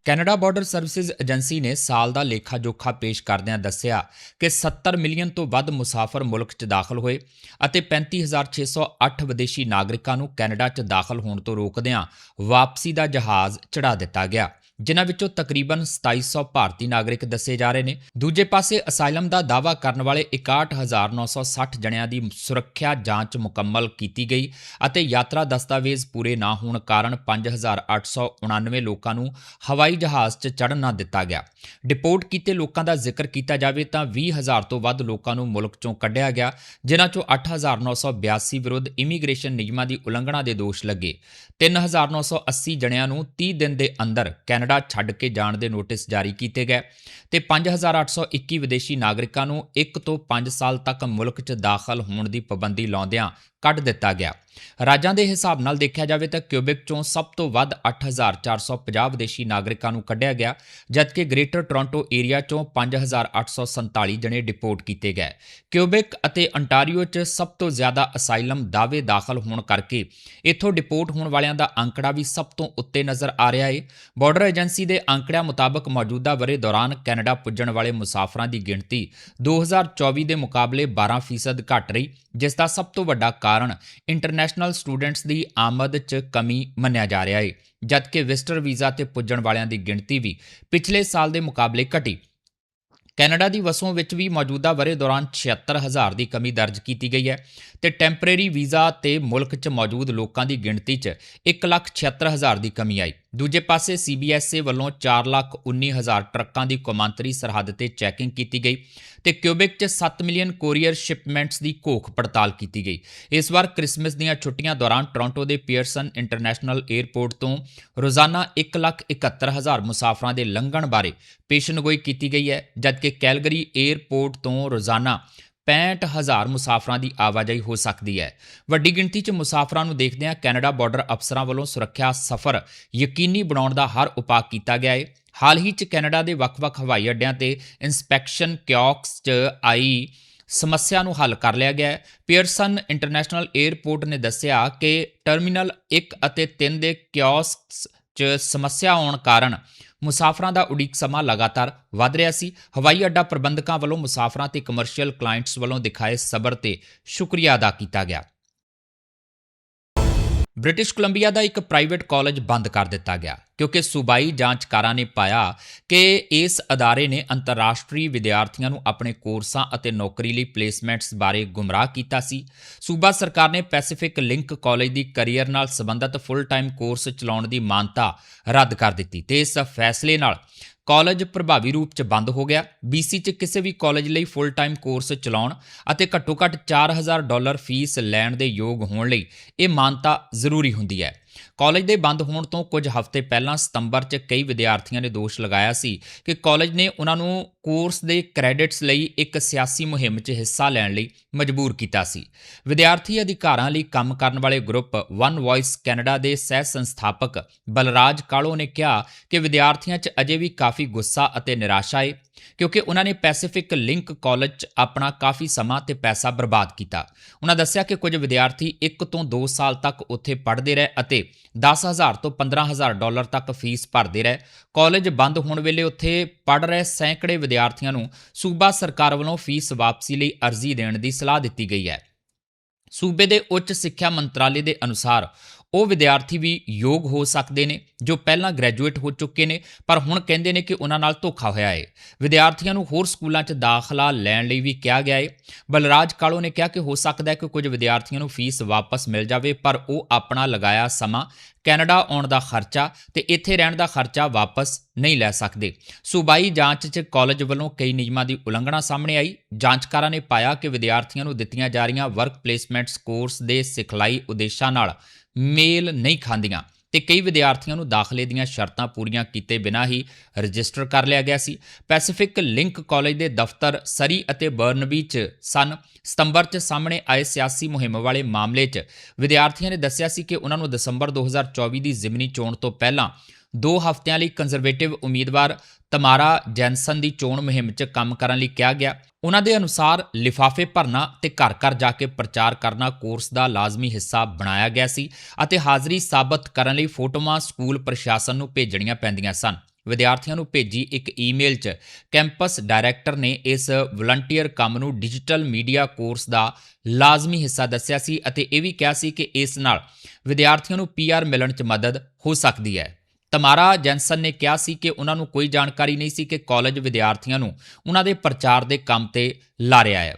ਕੈਨੇਡਾ ਬਾਰਡਰ ਸਰਵਿਸਿਜ਼ ਏਜੰਸੀ ਨੇ ਸਾਲ ਦਾ ਲੇਖਾ ਜੋਖਾ ਪੇਸ਼ ਕਰਦਿਆਂ ਦੱਸਿਆ ਕਿ 70 ਮਿਲੀਅਨ ਤੋਂ ਵੱਧ ਮੁਸਾਫਰ ਮੁਲਕ 'ਚ ਦਾਖਲ ਹੋਏ ਅਤੇ 35608 ਵਿਦੇਸ਼ੀ ਨਾਗਰਿਕਾਂ ਨੂੰ ਕੈਨੇਡਾ 'ਚ ਦਾਖਲ ਹੋਣ ਤੋਂ ਰੋਕਦਿਆਂ ਵਾਪਸੀ ਦਾ ਜਹਾਜ਼ ਚੜਾ ਦਿੱਤਾ ਗਿਆ। ਜਿਨ੍ਹਾਂ ਵਿੱਚੋਂ ਤਕਰੀਬਨ 2700 ਭਾਰਤੀ ਨਾਗਰਿਕ ਦੱਸੇ ਜਾ ਰਹੇ ਨੇ। ਦੂਜੇ ਪਾਸੇ ਅਸਾਈਲਮ ਦਾ ਦਾਅਵਾ ਕਰਨ ਵਾਲੇ 61960 ਜਣਿਆਂ ਦੀ ਸੁਰੱਖਿਆ ਜਾਂਚ ਮੁਕੰਮਲ ਕੀਤੀ ਗਈ ਅਤੇ ਯਾਤਰਾ ਦਸਤਾਵੇਜ਼ ਪੂਰੇ ਨਾ ਹੋਣ ਕਾਰਨ 5899 ਲੋਕਾਂ ਨੂੰ ਹਵਾਈ ਜਹਾਜ਼ 'ਚ ਚੜ੍ਹਨ ਨਾ ਦਿੱਤਾ ਗਿਆ। ਡਿਪੋਰਟ ਕੀਤੇ ਲੋਕਾਂ ਦਾ ਜ਼ਿਕਰ ਕੀਤਾ ਜਾਵੇ ਤਾਂ 20000 ਤੋਂ ਵੱਧ ਲੋਕਾਂ ਨੂੰ ਮੁਲਕ 'ਚੋਂ ਕੱਢਿਆ ਗਿਆ, ਜਿਨ੍ਹਾਂ 'ਚੋਂ 8982 ਵਿਰੁੱਧ ਇਮੀਗ੍ਰੇਸ਼ਨ ਨਿਯਮਾਂ ਦੀ ਉਲੰਘਣਾ ਦੇ ਦੋਸ਼ ਲੱਗੇ। 3980 ਜਣਿਆਂ ਨੂੰ 30 ਦਿਨ ਦੇ ਅੰਦਰ ਕੈਨੇਡਾ ਛੱਡ ਕੇ ਜਾਣ ਦੇ ਨੋਟਿਸ ਜਾਰੀ ਕੀਤੇ ਗਏ ਤੇ 5821 ਵਿਦੇਸ਼ੀ ਨਾਗਰਿਕਾਂ ਨੂੰ 1 ਤੋਂ 5 ਸਾਲ ਤੱਕ ਮੁਲਕ 'ਚ ਦਾਖਲ ਹੋਣ ਦੀ ਪਾਬੰਦੀ ਲਾਉਂਦਿਆਂ ਕੱਢ ਦਿੱਤਾ ਗਿਆ। ਰਾਜਾਂ ਦੇ ਹਿਸਾਬ ਨਾਲ ਦੇਖਿਆ ਜਾਵੇ ਤਾਂ ਕਿਊਬਿਕ ਚੋਂ ਸਭ ਤੋਂ ਵੱਧ 8450 ਵਿਦੇਸ਼ੀ ਨਾਗਰਿਕਾਂ ਨੂੰ ਕੱਢਿਆ ਗਿਆ, ਜਦਕਿ ਗ੍ਰੇਟਰ ਟੋਰਾਂਟੋ ਏਰੀਆ ਚੋਂ 5847 ਜਣੇ ਡਿਪੋਰਟ ਕੀਤੇ ਗਏ। ਕਿਊਬਿਕ ਅਤੇ ਅੰਟਾਰੀਓ 'ਚ ਸਭ ਤੋਂ ਜ਼ਿਆਦਾ ਅਸਾਈਲਮ ਦਾਅਵੇ ਦਾਖਲ ਹੋਣ ਕਰਕੇ ਇੱਥੋਂ ਡਿਪੋਰਟ ਹੋਣ ਵਾਲਿਆਂ ਦਾ ਅੰਕੜਾ ਵੀ ਸਭ ਤੋਂ ਉੱਤੇ ਨਜ਼ਰ ਆ ਰਿਹਾ ਏ। ਬਾਰਡਰ ਏਜੰਸੀ ਦੇ ਅੰਕੜਿਆਂ ਮੁਤਾਬਕ ਮੌਜੂਦਾ ਵਰੇ ਦੌਰਾਨ ਕੈਨੇਡਾ ਪੁੱਜਣ ਵਾਲੇ ਮੁਸਾਫਰਾਂ ਦੀ ਗਿਣਤੀ 2024 ਦੇ ਮੁਕਾਬਲੇ 12% ਘਟ ਰਹੀ ਜਿਸ ਦਾ ਸਭ ਤੋਂ ਵੱਡਾ ਕਾਰਨ ਇੰਟਰਨੈਸ਼ਨਲ ਸਟੂਡੈਂਟਸ ਦੀ ਆਮਦ 'ਚ ਕਮੀ ਮੰਨਿਆ ਜਾ ਰਿਹਾ ਹੈ ਜਦਕਿ ਵਿਜ਼ਟਰ ਵੀਜ਼ਾ ਤੇ ਪੁੱਜਣ ਵਾਲਿਆਂ ਦੀ ਗਿਣਤੀ ਵੀ ਪਿਛਲੇ ਸਾਲ ਦੇ ਮੁਕਾਬਲੇ ਘਟੀ। ਕੈਨੇਡਾ ਦੀ ਵਸੋਂ ਵਿੱਚ ਵੀ ਮੌਜੂਦਾ ਵਰੇ ਦੌਰਾਨ 76000 ਦੀ ਕਮੀ ਦਰਜ ਕੀਤੀ ਗਈ ਹੈ ਤੇ ਟੈਂਪਰੇਰੀ ਵੀਜ਼ਾ ਤੇ ਮੁਲਕ 'ਚ ਮੌਜੂਦ ਲੋਕਾਂ ਦੀ ਗਿਣਤੀ 'ਚ 176000 ਦੀ ਕਮੀ ਆਈ। ਦੂਜੇ ਪਾਸੇ ਸੀਬੀਐਸਏ ਵੱਲੋਂ 419000 ਟਰੱਕਾਂ ਦੀ ਕੌਮਾਂਤਰੀ ਸਰਹੱਦ ਤੇ ਚੈਕਿੰਗ ਕੀਤੀ ਗਈ ਤੇ ਕਿਊਬਿਕ 'ਚ 7 ਮਿਲੀਅਨ ਕੋਰੀਅਰ ਸ਼ਿਪਮੈਂਟਸ ਦੀ ਘੋਖ ਪੜਤਾਲ ਕੀਤੀ ਗਈ। ਇਸ ਵਾਰ ਕ੍ਰਿਸਮਸ ਦੀਆਂ ਛੁੱਟੀਆਂ ਦੌਰਾਨ ਟੋਰਾਂਟੋ ਦੇ ਪੀਅਰਸਨ ਇੰਟਰਨੈਸ਼ਨਲ 에ਅਰਪੋਰਟ ਤੋਂ ਰੋਜ਼ਾਨਾ 171000 ਮੁਸਾਫਰਾਂ ਦੇ ਲੰਘਣ ਬਾਰੇ ਪੇਸ਼ਨਗੋਈ ਕੀਤੀ ਗਈ ਹੈ, ਜਦਕਿ ਕੈਲਗਰੀ 에ਅਰਪੋਰਟ ਤੋਂ ਰੋਜ਼ਾਨਾ 65000 ਮੁਸਾਫਰਾਂ ਦੀ ਆਵਾਜਾਈ ਹੋ ਸਕਦੀ ਹੈ। ਵੱਡੀ ਗਿਣਤੀ 'ਚ ਮੁਸਾਫਰਾਂ ਨੂੰ ਦੇਖਦਿਆਂ ਕੈਨੇਡਾ ਬਾਰਡਰ ਅਫਸਰਾਂ ਵੱਲੋਂ ਸੁਰੱਖਿਆ ਸਫ਼ਰ ਯਕੀਨੀ ਬਣਾਉਣ ਦਾ ਹਰ ਉਪਾਅ ਕੀਤਾ ਗਿਆ ਹੈ ਹਾਲ ਹੀ 'ਚ ਕੈਨੇਡਾ ਦੇ ਵੱਖ-ਵੱਖ ਹਵਾਈ ਅੱਡਿਆਂ ਤੇ ਇਨਸਪੈਕਸ਼ਨ ਕਿਓਕਸ 'ਚ ਆਈ ਸਮੱਸਿਆ ਨੂੰ ਹੱਲ ਕਰ ਲਿਆ ਗਿਆ ਹੈ ਪੀਅਰਸਨ ਇੰਟਰਨੈਸ਼ਨਲ 에ਅਰਪੋਰਟ ਨੇ ਦੱਸਿਆ ਕਿ ਟਰਮੀਨਲ 1 ਅਤੇ 3 ਦੇ ਕਿਓਸਕਸ 'ਚ ਸਮੱਸਿਆ ਆਉਣ ਕਾਰਨ ਮੁਸਾਫਰਾਂ ਦਾ ਉਡੀਕ ਸਮਾਂ ਲਗਾਤਾਰ ਵਧ ਰਿਹਾ ਸੀ। ਹਵਾਈ ਅੱਡਾ ਪ੍ਰਬੰਧਕਾਂ ਵੱਲੋਂ ਮੁਸਾਫਰਾਂ ਤੇ ਕਮਰਸ਼ੀਅਲ ਕਲਾਇੰਟਸ ਵੱਲੋਂ ਦਿਖਾਏ ਸਬਰ ਤੇ ਸ਼ੁਕਰੀਆ ਅਦਾ ਕੀਤਾ ਗਿਆ। ਬ੍ਰਿਟਿਸ਼ ਕੋਲੰਬੀਆ ਦਾ ਇੱਕ ਪ੍ਰਾਈਵੇਟ ਕਾਲਜ ਬੰਦ ਕਰ ਦਿੱਤਾ ਗਿਆ ਕਿਉਂਕਿ ਸੂਬਾਈ ਜਾਂਚਕਾਰਾਂ ਨੇ ਪਾਇਆ ਕਿ ਇਸ ਅਦਾਰੇ ਨੇ ਅੰਤਰਰਾਸ਼ਟਰੀ ਵਿਦਿਆਰਥੀਆਂ ਨੂੰ ਆਪਣੇ ਕੋਰਸਾਂ ਅਤੇ ਨੌਕਰੀ ਲਈ ਪਲੇਸਮੈਂਟਸ ਬਾਰੇ ਗੁੰਮਰਾਹ ਕੀਤਾ ਸੀ। ਸੂਬਾ ਸਰਕਾਰ ਨੇ ਪੈਸੀਫਿਕ ਲਿੰਕ ਕਾਲਜ ਦੀ ਕੈਰੀਅਰ ਨਾਲ ਸੰਬੰਧਿਤ ਫੁੱਲ ਟਾਈਮ ਕੋਰਸ ਚਲਾਉਣ ਦੀ ਮਾਨਤਾ ਰੱਦ ਕਰ ਦਿੱਤੀ ਤੇ ਇਸ ਫੈਸਲੇ ਨਾਲ ਕਾਲਜ ਪ੍ਰਭਾਵੀ ਰੂਪ 'ਚ ਬੰਦ ਹੋ ਗਿਆ। BC 'ਚ ਕਿਸੇ ਵੀ ਕਾਲਜ ਲਈ ਫੁੱਲ ਟਾਈਮ ਕੋਰਸ ਚਲਾਉਣ ਅਤੇ ਘੱਟੋ-ਘੱਟ 4000 ਡਾਲਰ ਫੀਸ ਲੈਣ ਦੇ ਯੋਗ ਹੋਣ ਲਈ ਇਹ ਮਾਨਤਾ ਜ਼ਰੂਰੀ ਹੁੰਦੀ ਹੈ। ਕਾਲਜ ਦੇ ਬੰਦ ਹੋਣ ਤੋਂ ਕੁਝ ਹਫ਼ਤੇ ਪਹਿਲਾਂ ਸਤੰਬਰ 'ਚ ਕਈ ਵਿਦਿਆਰਥੀਆਂ ਨੇ ਦੋਸ਼ ਲਗਾਇਆ ਸੀ ਕਿ ਕਾਲਜ ਨੇ ਉਹਨਾਂ ਨੂੰ ਕੋਰਸ ਦੇ ਕ੍ਰੈਡਿਟਸ ਲਈ ਇੱਕ ਸਿਆਸੀ ਮੁਹਿੰਮ 'ਚ ਹਿੱਸਾ ਲੈਣ ਲਈ ਮਜਬੂਰ ਕੀਤਾ ਸੀ। ਵਿਦਿਆਰਥੀ ਅਧਿਕਾਰਾਂ ਲਈ ਕੰਮ ਕਰਨ ਵਾਲੇ ਗਰੁੱਪ ਵਨ ਵੌਇਸ ਕੈਨੇਡਾ ਦੇ ਸਹਿ ਸੰਸਥਾਪਕ ਬਲਰਾਜ ਕਾਲੋ ਨੇ ਕਿਹਾ ਕਿ ਵਿਦਿਆਰਥੀਆਂ 'ਚ ਅਜੇ ਵੀ ਕਾਫੀ ਗੁੱਸਾ ਅਤੇ ਨਿਰਾਸ਼ਾ ਹੈ ਕਿਉਂਕਿ ਉਹਨਾਂ ਨੇ ਪੈਸੀਫਿਕ ਲਿੰਕ ਕਾਲਜ 'ਚ ਆਪਣਾ ਕਾਫੀ ਸਮਾਂ ਤੇ ਪੈਸਾ ਬਰਬਾਦ ਕੀਤਾ। ਉਹਨਾਂ ਦੱਸਿਆ ਕਿ ਕੁਝ ਵਿਦਿਆਰਥੀ 1 ਤੋਂ 2 ਸਾਲ ਤੱਕ ਉੱਥੇ ਪੜ੍ਹਦੇ ਰਹੇ ਅਤੇ 10000 ਤੋਂ 15000 ਡਾਲਰ ਤੱਕ ਫੀਸ ਭਰਦੇ ਰਹੇ। ਕਾਲਜ ਬੰਦ ਹੋਣ ਵੇਲੇ ਉੱਥੇ ਪੜ੍ਹ ਰਹੇ ਸੈਂਕੜੇ ਵਿਦਿਆਰਥੀਆਂ ਨੂੰ ਸੂਬਾ ਸਰਕਾਰ ਵੱਲੋਂ ਫੀਸ ਵਾਪਸੀ ਲਈ ਅਰਜ਼ੀ ਦੇਣ ਦੀ ਸਲਾਹ ਦਿੱਤੀ ਗਈ ਹੈ। ਸੂਬੇ ਦੇ ਉੱਚ ਸਿੱਖਿਆ ਮੰਤਰਾਲੇ ਦੇ ਅਨੁਸਾਰ ਉਹ ਵਿਦਿਆਰਥੀ ਵੀ ਯੋਗ ਹੋ ਸਕਦੇ ਨੇ, ਜੋ ਪਹਿਲਾਂ ਗ੍ਰੈਜੂਏਟ ਹੋ ਚੁੱਕੇ ਨੇ, ਪਰ ਹੁਣ ਕਹਿੰਦੇ ਨੇ ਕਿ ਉਹਨਾਂ ਨਾਲ ਧੋਖਾ ਹੋਇਆ ਹੈ ਵਿਦਿਆਰਥੀਆਂ ਨੂੰ ਹੋਰ ਸਕੂਲਾਂ 'ਚ ਦਾਖਲਾ ਲੈਣ ਲਈ ਵੀ ਕਿਹਾ ਗਿਆ ਹੈ ਬਲਰਾਜ ਕਾਲੋ ਨੇ ਕਿਹਾ ਕਿ ਹੋ ਸਕਦਾ ਹੈ ਕਿ ਕੁਝ ਵਿਦਿਆਰਥੀਆਂ ਨੂੰ ਫੀਸ ਵਾਪਸ ਮਿਲ ਜਾਵੇ, ਪਰ ਉਹ ਆਪਣਾ ਲਗਾਇਆ ਸਮਾਂ, ਕੈਨੇਡਾ ਆਉਣ ਦਾ ਖਰਚਾ ਤੇ ਇੱਥੇ ਰਹਿਣ ਦਾ ਖਰਚਾ ਵਾਪਸ ਨਹੀਂ ਲੈ ਸਕਦੇ। ਸੂਬਾਈ ਜਾਂਚ 'ਚ ਕਾਲਜ ਵੱਲੋਂ ਕਈ ਨਿਯਮਾਂ ਦੀ ਉਲੰਘਣਾ ਸਾਹਮਣੇ ਆਈ। ਜਾਂਚਕਾਰਾਂ ਨੇ ਪਾਇਆ ਕਿ ਵਿਦਿਆਰਥੀਆਂ ਨੂੰ ਦਿੱਤੀਆਂ ਜਾ ਰਹੀਆਂ ਵਰਕ ਪਲੇਸਮੈਂਟਸ ਕੋਰਸ ਦੇ ਸਿਖਲਾਈ ਉਦੇਸ਼ਾਂ ਨਾਲ ਮੇਲ ਨਹੀਂ ਖਾਂਦੀਆਂ ਤੇ ਕਈ ਵਿਦਿਆਰਥੀਆਂ ਨੂੰ ਦਾਖਲੇ ਦੀਆਂ ਸ਼ਰਤਾਂ ਪੂਰੀਆਂ ਕੀਤੇ ਬਿਨਾਂ ਹੀ ਰਜਿਸਟਰ ਕਰ ਲਿਆ ਗਿਆ ਸੀ। ਪੈਸੀਫਿਕ ਲਿੰਕ ਕਾਲਜ ਦੇ ਦਫ਼ਤਰ ਸਰੀ ਅਤੇ ਬਰਨਬੀ 'ਚ ਸਨ। ਸਤੰਬਰ 'ਚ ਸਾਹਮਣੇ ਆਏ ਸਿਆਸੀ ਮੁਹਿੰਮ ਵਾਲੇ ਮਾਮਲੇ 'ਚ ਵਿਦਿਆਰਥੀਆਂ ਨੇ ਦੱਸਿਆ ਸੀ ਕਿ ਉਹਨਾਂ ਨੂੰ ਦਸੰਬਰ 2024 ਦੀ ਜ਼ਿਮਨੀ ਚੋਣ ਤੋਂ ਪਹਿਲਾਂ ਦੋ ਹਫ਼ਤਿਆਂ ਲਈ ਕੰਜ਼ਰਵੇਟਿਵ ਉਮੀਦਵਾਰ ਤਮਾਰਾ ਜੈਨਸਨ ਦੀ ਚੋਣ ਮੁਹਿੰਮ 'ਚ ਕੰਮ ਕਰਨ ਲਈ ਕਿਹਾ ਗਿਆ। ਉਹਨਾਂ ਦੇ ਅਨੁਸਾਰ ਲਿਫਾਫੇ ਭਰਨਾ ਤੇ ਘਰ-ਘਰ ਜਾ ਕੇ ਪ੍ਰਚਾਰ ਕਰਨਾ ਕੋਰਸ ਦਾ ਲਾਜ਼ਮੀ ਹਿੱਸਾ ਬਣਾਇਆ ਗਿਆ ਸੀ ਅਤੇ ਹਾਜ਼ਰੀ ਸਾਬਤ ਕਰਨ ਲਈ ਫੋਟੋਆਂ ਸਕੂਲ ਪ੍ਰਸ਼ਾਸਨ ਨੂੰ ਭੇਜਣੀਆਂ ਪੈਂਦੀਆਂ ਸਨ। ਵਿਦਿਆਰਥੀਆਂ ਨੂੰ ਭੇਜੀ ਇੱਕ ਈਮੇਲ 'ਚ, ਕੈਂਪਸ ਡਾਇਰੈਕਟਰ ਨੇ ਇਸ ਵਲੰਟੀਅਰ ਕੰਮ ਨੂੰ ਡਿਜੀਟਲ ਮੀਡੀਆ ਕੋਰਸ ਦਾ ਲਾਜ਼ਮੀ ਹਿੱਸਾ ਦੱਸਿਆ ਸੀ ਅਤੇ ਇਹ ਵੀ ਕਿਹਾ ਸੀ ਕਿ ਇਸ ਨਾਲ ਵਿਦਿਆਰਥੀਆਂ ਨੂੰ ਪੀਆਰ ਮਿਲਣ 'ਚ ਮਦਦ ਹੋ ਸਕਦੀ ਹੈ। ਤਮਾਰਾ ਜੈਨਸਨ ਨੇ ਕਿਹਾ ਸੀ ਕਿ ਉਹਨਾਂ ਨੂੰ ਕੋਈ ਜਾਣਕਾਰੀ ਨਹੀਂ ਸੀ ਕਿ ਕਾਲਜ ਵਿਦਿਆਰਥੀਆਂ ਨੂੰ ਉਹਨਾਂ ਦੇ ਪ੍ਰਚਾਰ ਦੇ ਕੰਮ ਤੇ ਲਾ ਰਿਹਾ ਹੈ।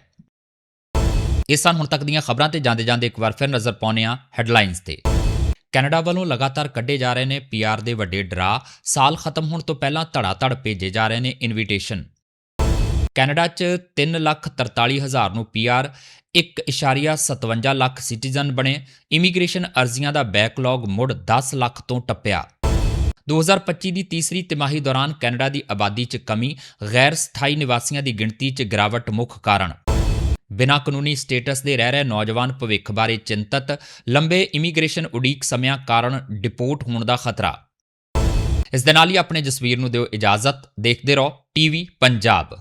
ਇਹ ਸਨ ਹੁਣ ਤੱਕ ਦੀਆਂ ਖਬਰਾਂ ਤੇ ਜਾਂਦੇ ਜਾਂਦੇ ਇੱਕ ਵਾਰ ਫਿਰ ਨਜ਼ਰ ਪਾਉਂਦੇ ਹਾਂ ਹੈਡਲਾਈਨਸ ਤੇ। ਕੈਨੇਡਾ ਵੱਲੋਂ ਲਗਾਤਾਰ ਕੱਢੇ ਜਾ ਰਹੇ ਨੇ ਪੀਆਰ ਦੇ ਵੱਡੇ ਡਰਾ। ਸਾਲ ਖਤਮ ਹੋਣ ਤੋਂ ਪਹਿਲਾਂ ਧੜਾ-ਧੜ ਭੇਜੇ ਜਾ ਰਹੇ ਨੇ ਇਨਵੀਟੇਸ਼ਨ। ਕੈਨੇਡਾ 'ਚ 343000 ਨੂੰ ਪੀਆਰ 1.57 ਲੱਖ ਸਿਟੀਜ਼ਨ ਬਣੇ। ਇਮੀਗ੍ਰੇਸ਼ਨ ਅਰਜ਼ੀਆਂ ਦਾ ਬੈਕਲੌਗ ਮੁੜ 10 ਲੱਖ ਤੋਂ ਟੱਪਿਆ। 2025 ਦੀ ਤੀਸਰੀ ਤਿਮਾਹੀ ਦੌਰਾਨ ਕੈਨੇਡਾ ਦੀ ਆਬਾਦੀ 'ਚ ਕਮੀ, ਗੈਰ ਸਥਾਈ ਨਿਵਾਸੀਆਂ ਦੀ ਗਿਣਤੀ 'ਚ ਗਿਰਾਵਟ ਮੁੱਖ ਕਾਰਨ। ਬਿਨਾਂ ਕਾਨੂੰਨੀ ਸਟੇਟਸ ਦੇ ਰਹਿ ਰਹੇ ਨੌਜਵਾਨ ਭਵਿੱਖ ਬਾਰੇ ਚਿੰਤਤ, ਲੰਬੇ ਇਮੀਗ੍ਰੇਸ਼ਨ ਉਡੀਕ ਸਮਿਆਂ ਕਾਰਨ ਡਿਪੋਰਟ ਹੋਣ ਦਾ ਖਤਰਾ। ਇਸ ਦੇ ਨਾਲ ਹੀ ਆਪਣੇ ਜਸਵੀਰ ਨੂੰ ਦਿਓ ਇਜਾਜ਼ਤ। ਦੇਖਦੇ ਰਹੋ, ਟੀਵੀ ਪੰਜਾਬ।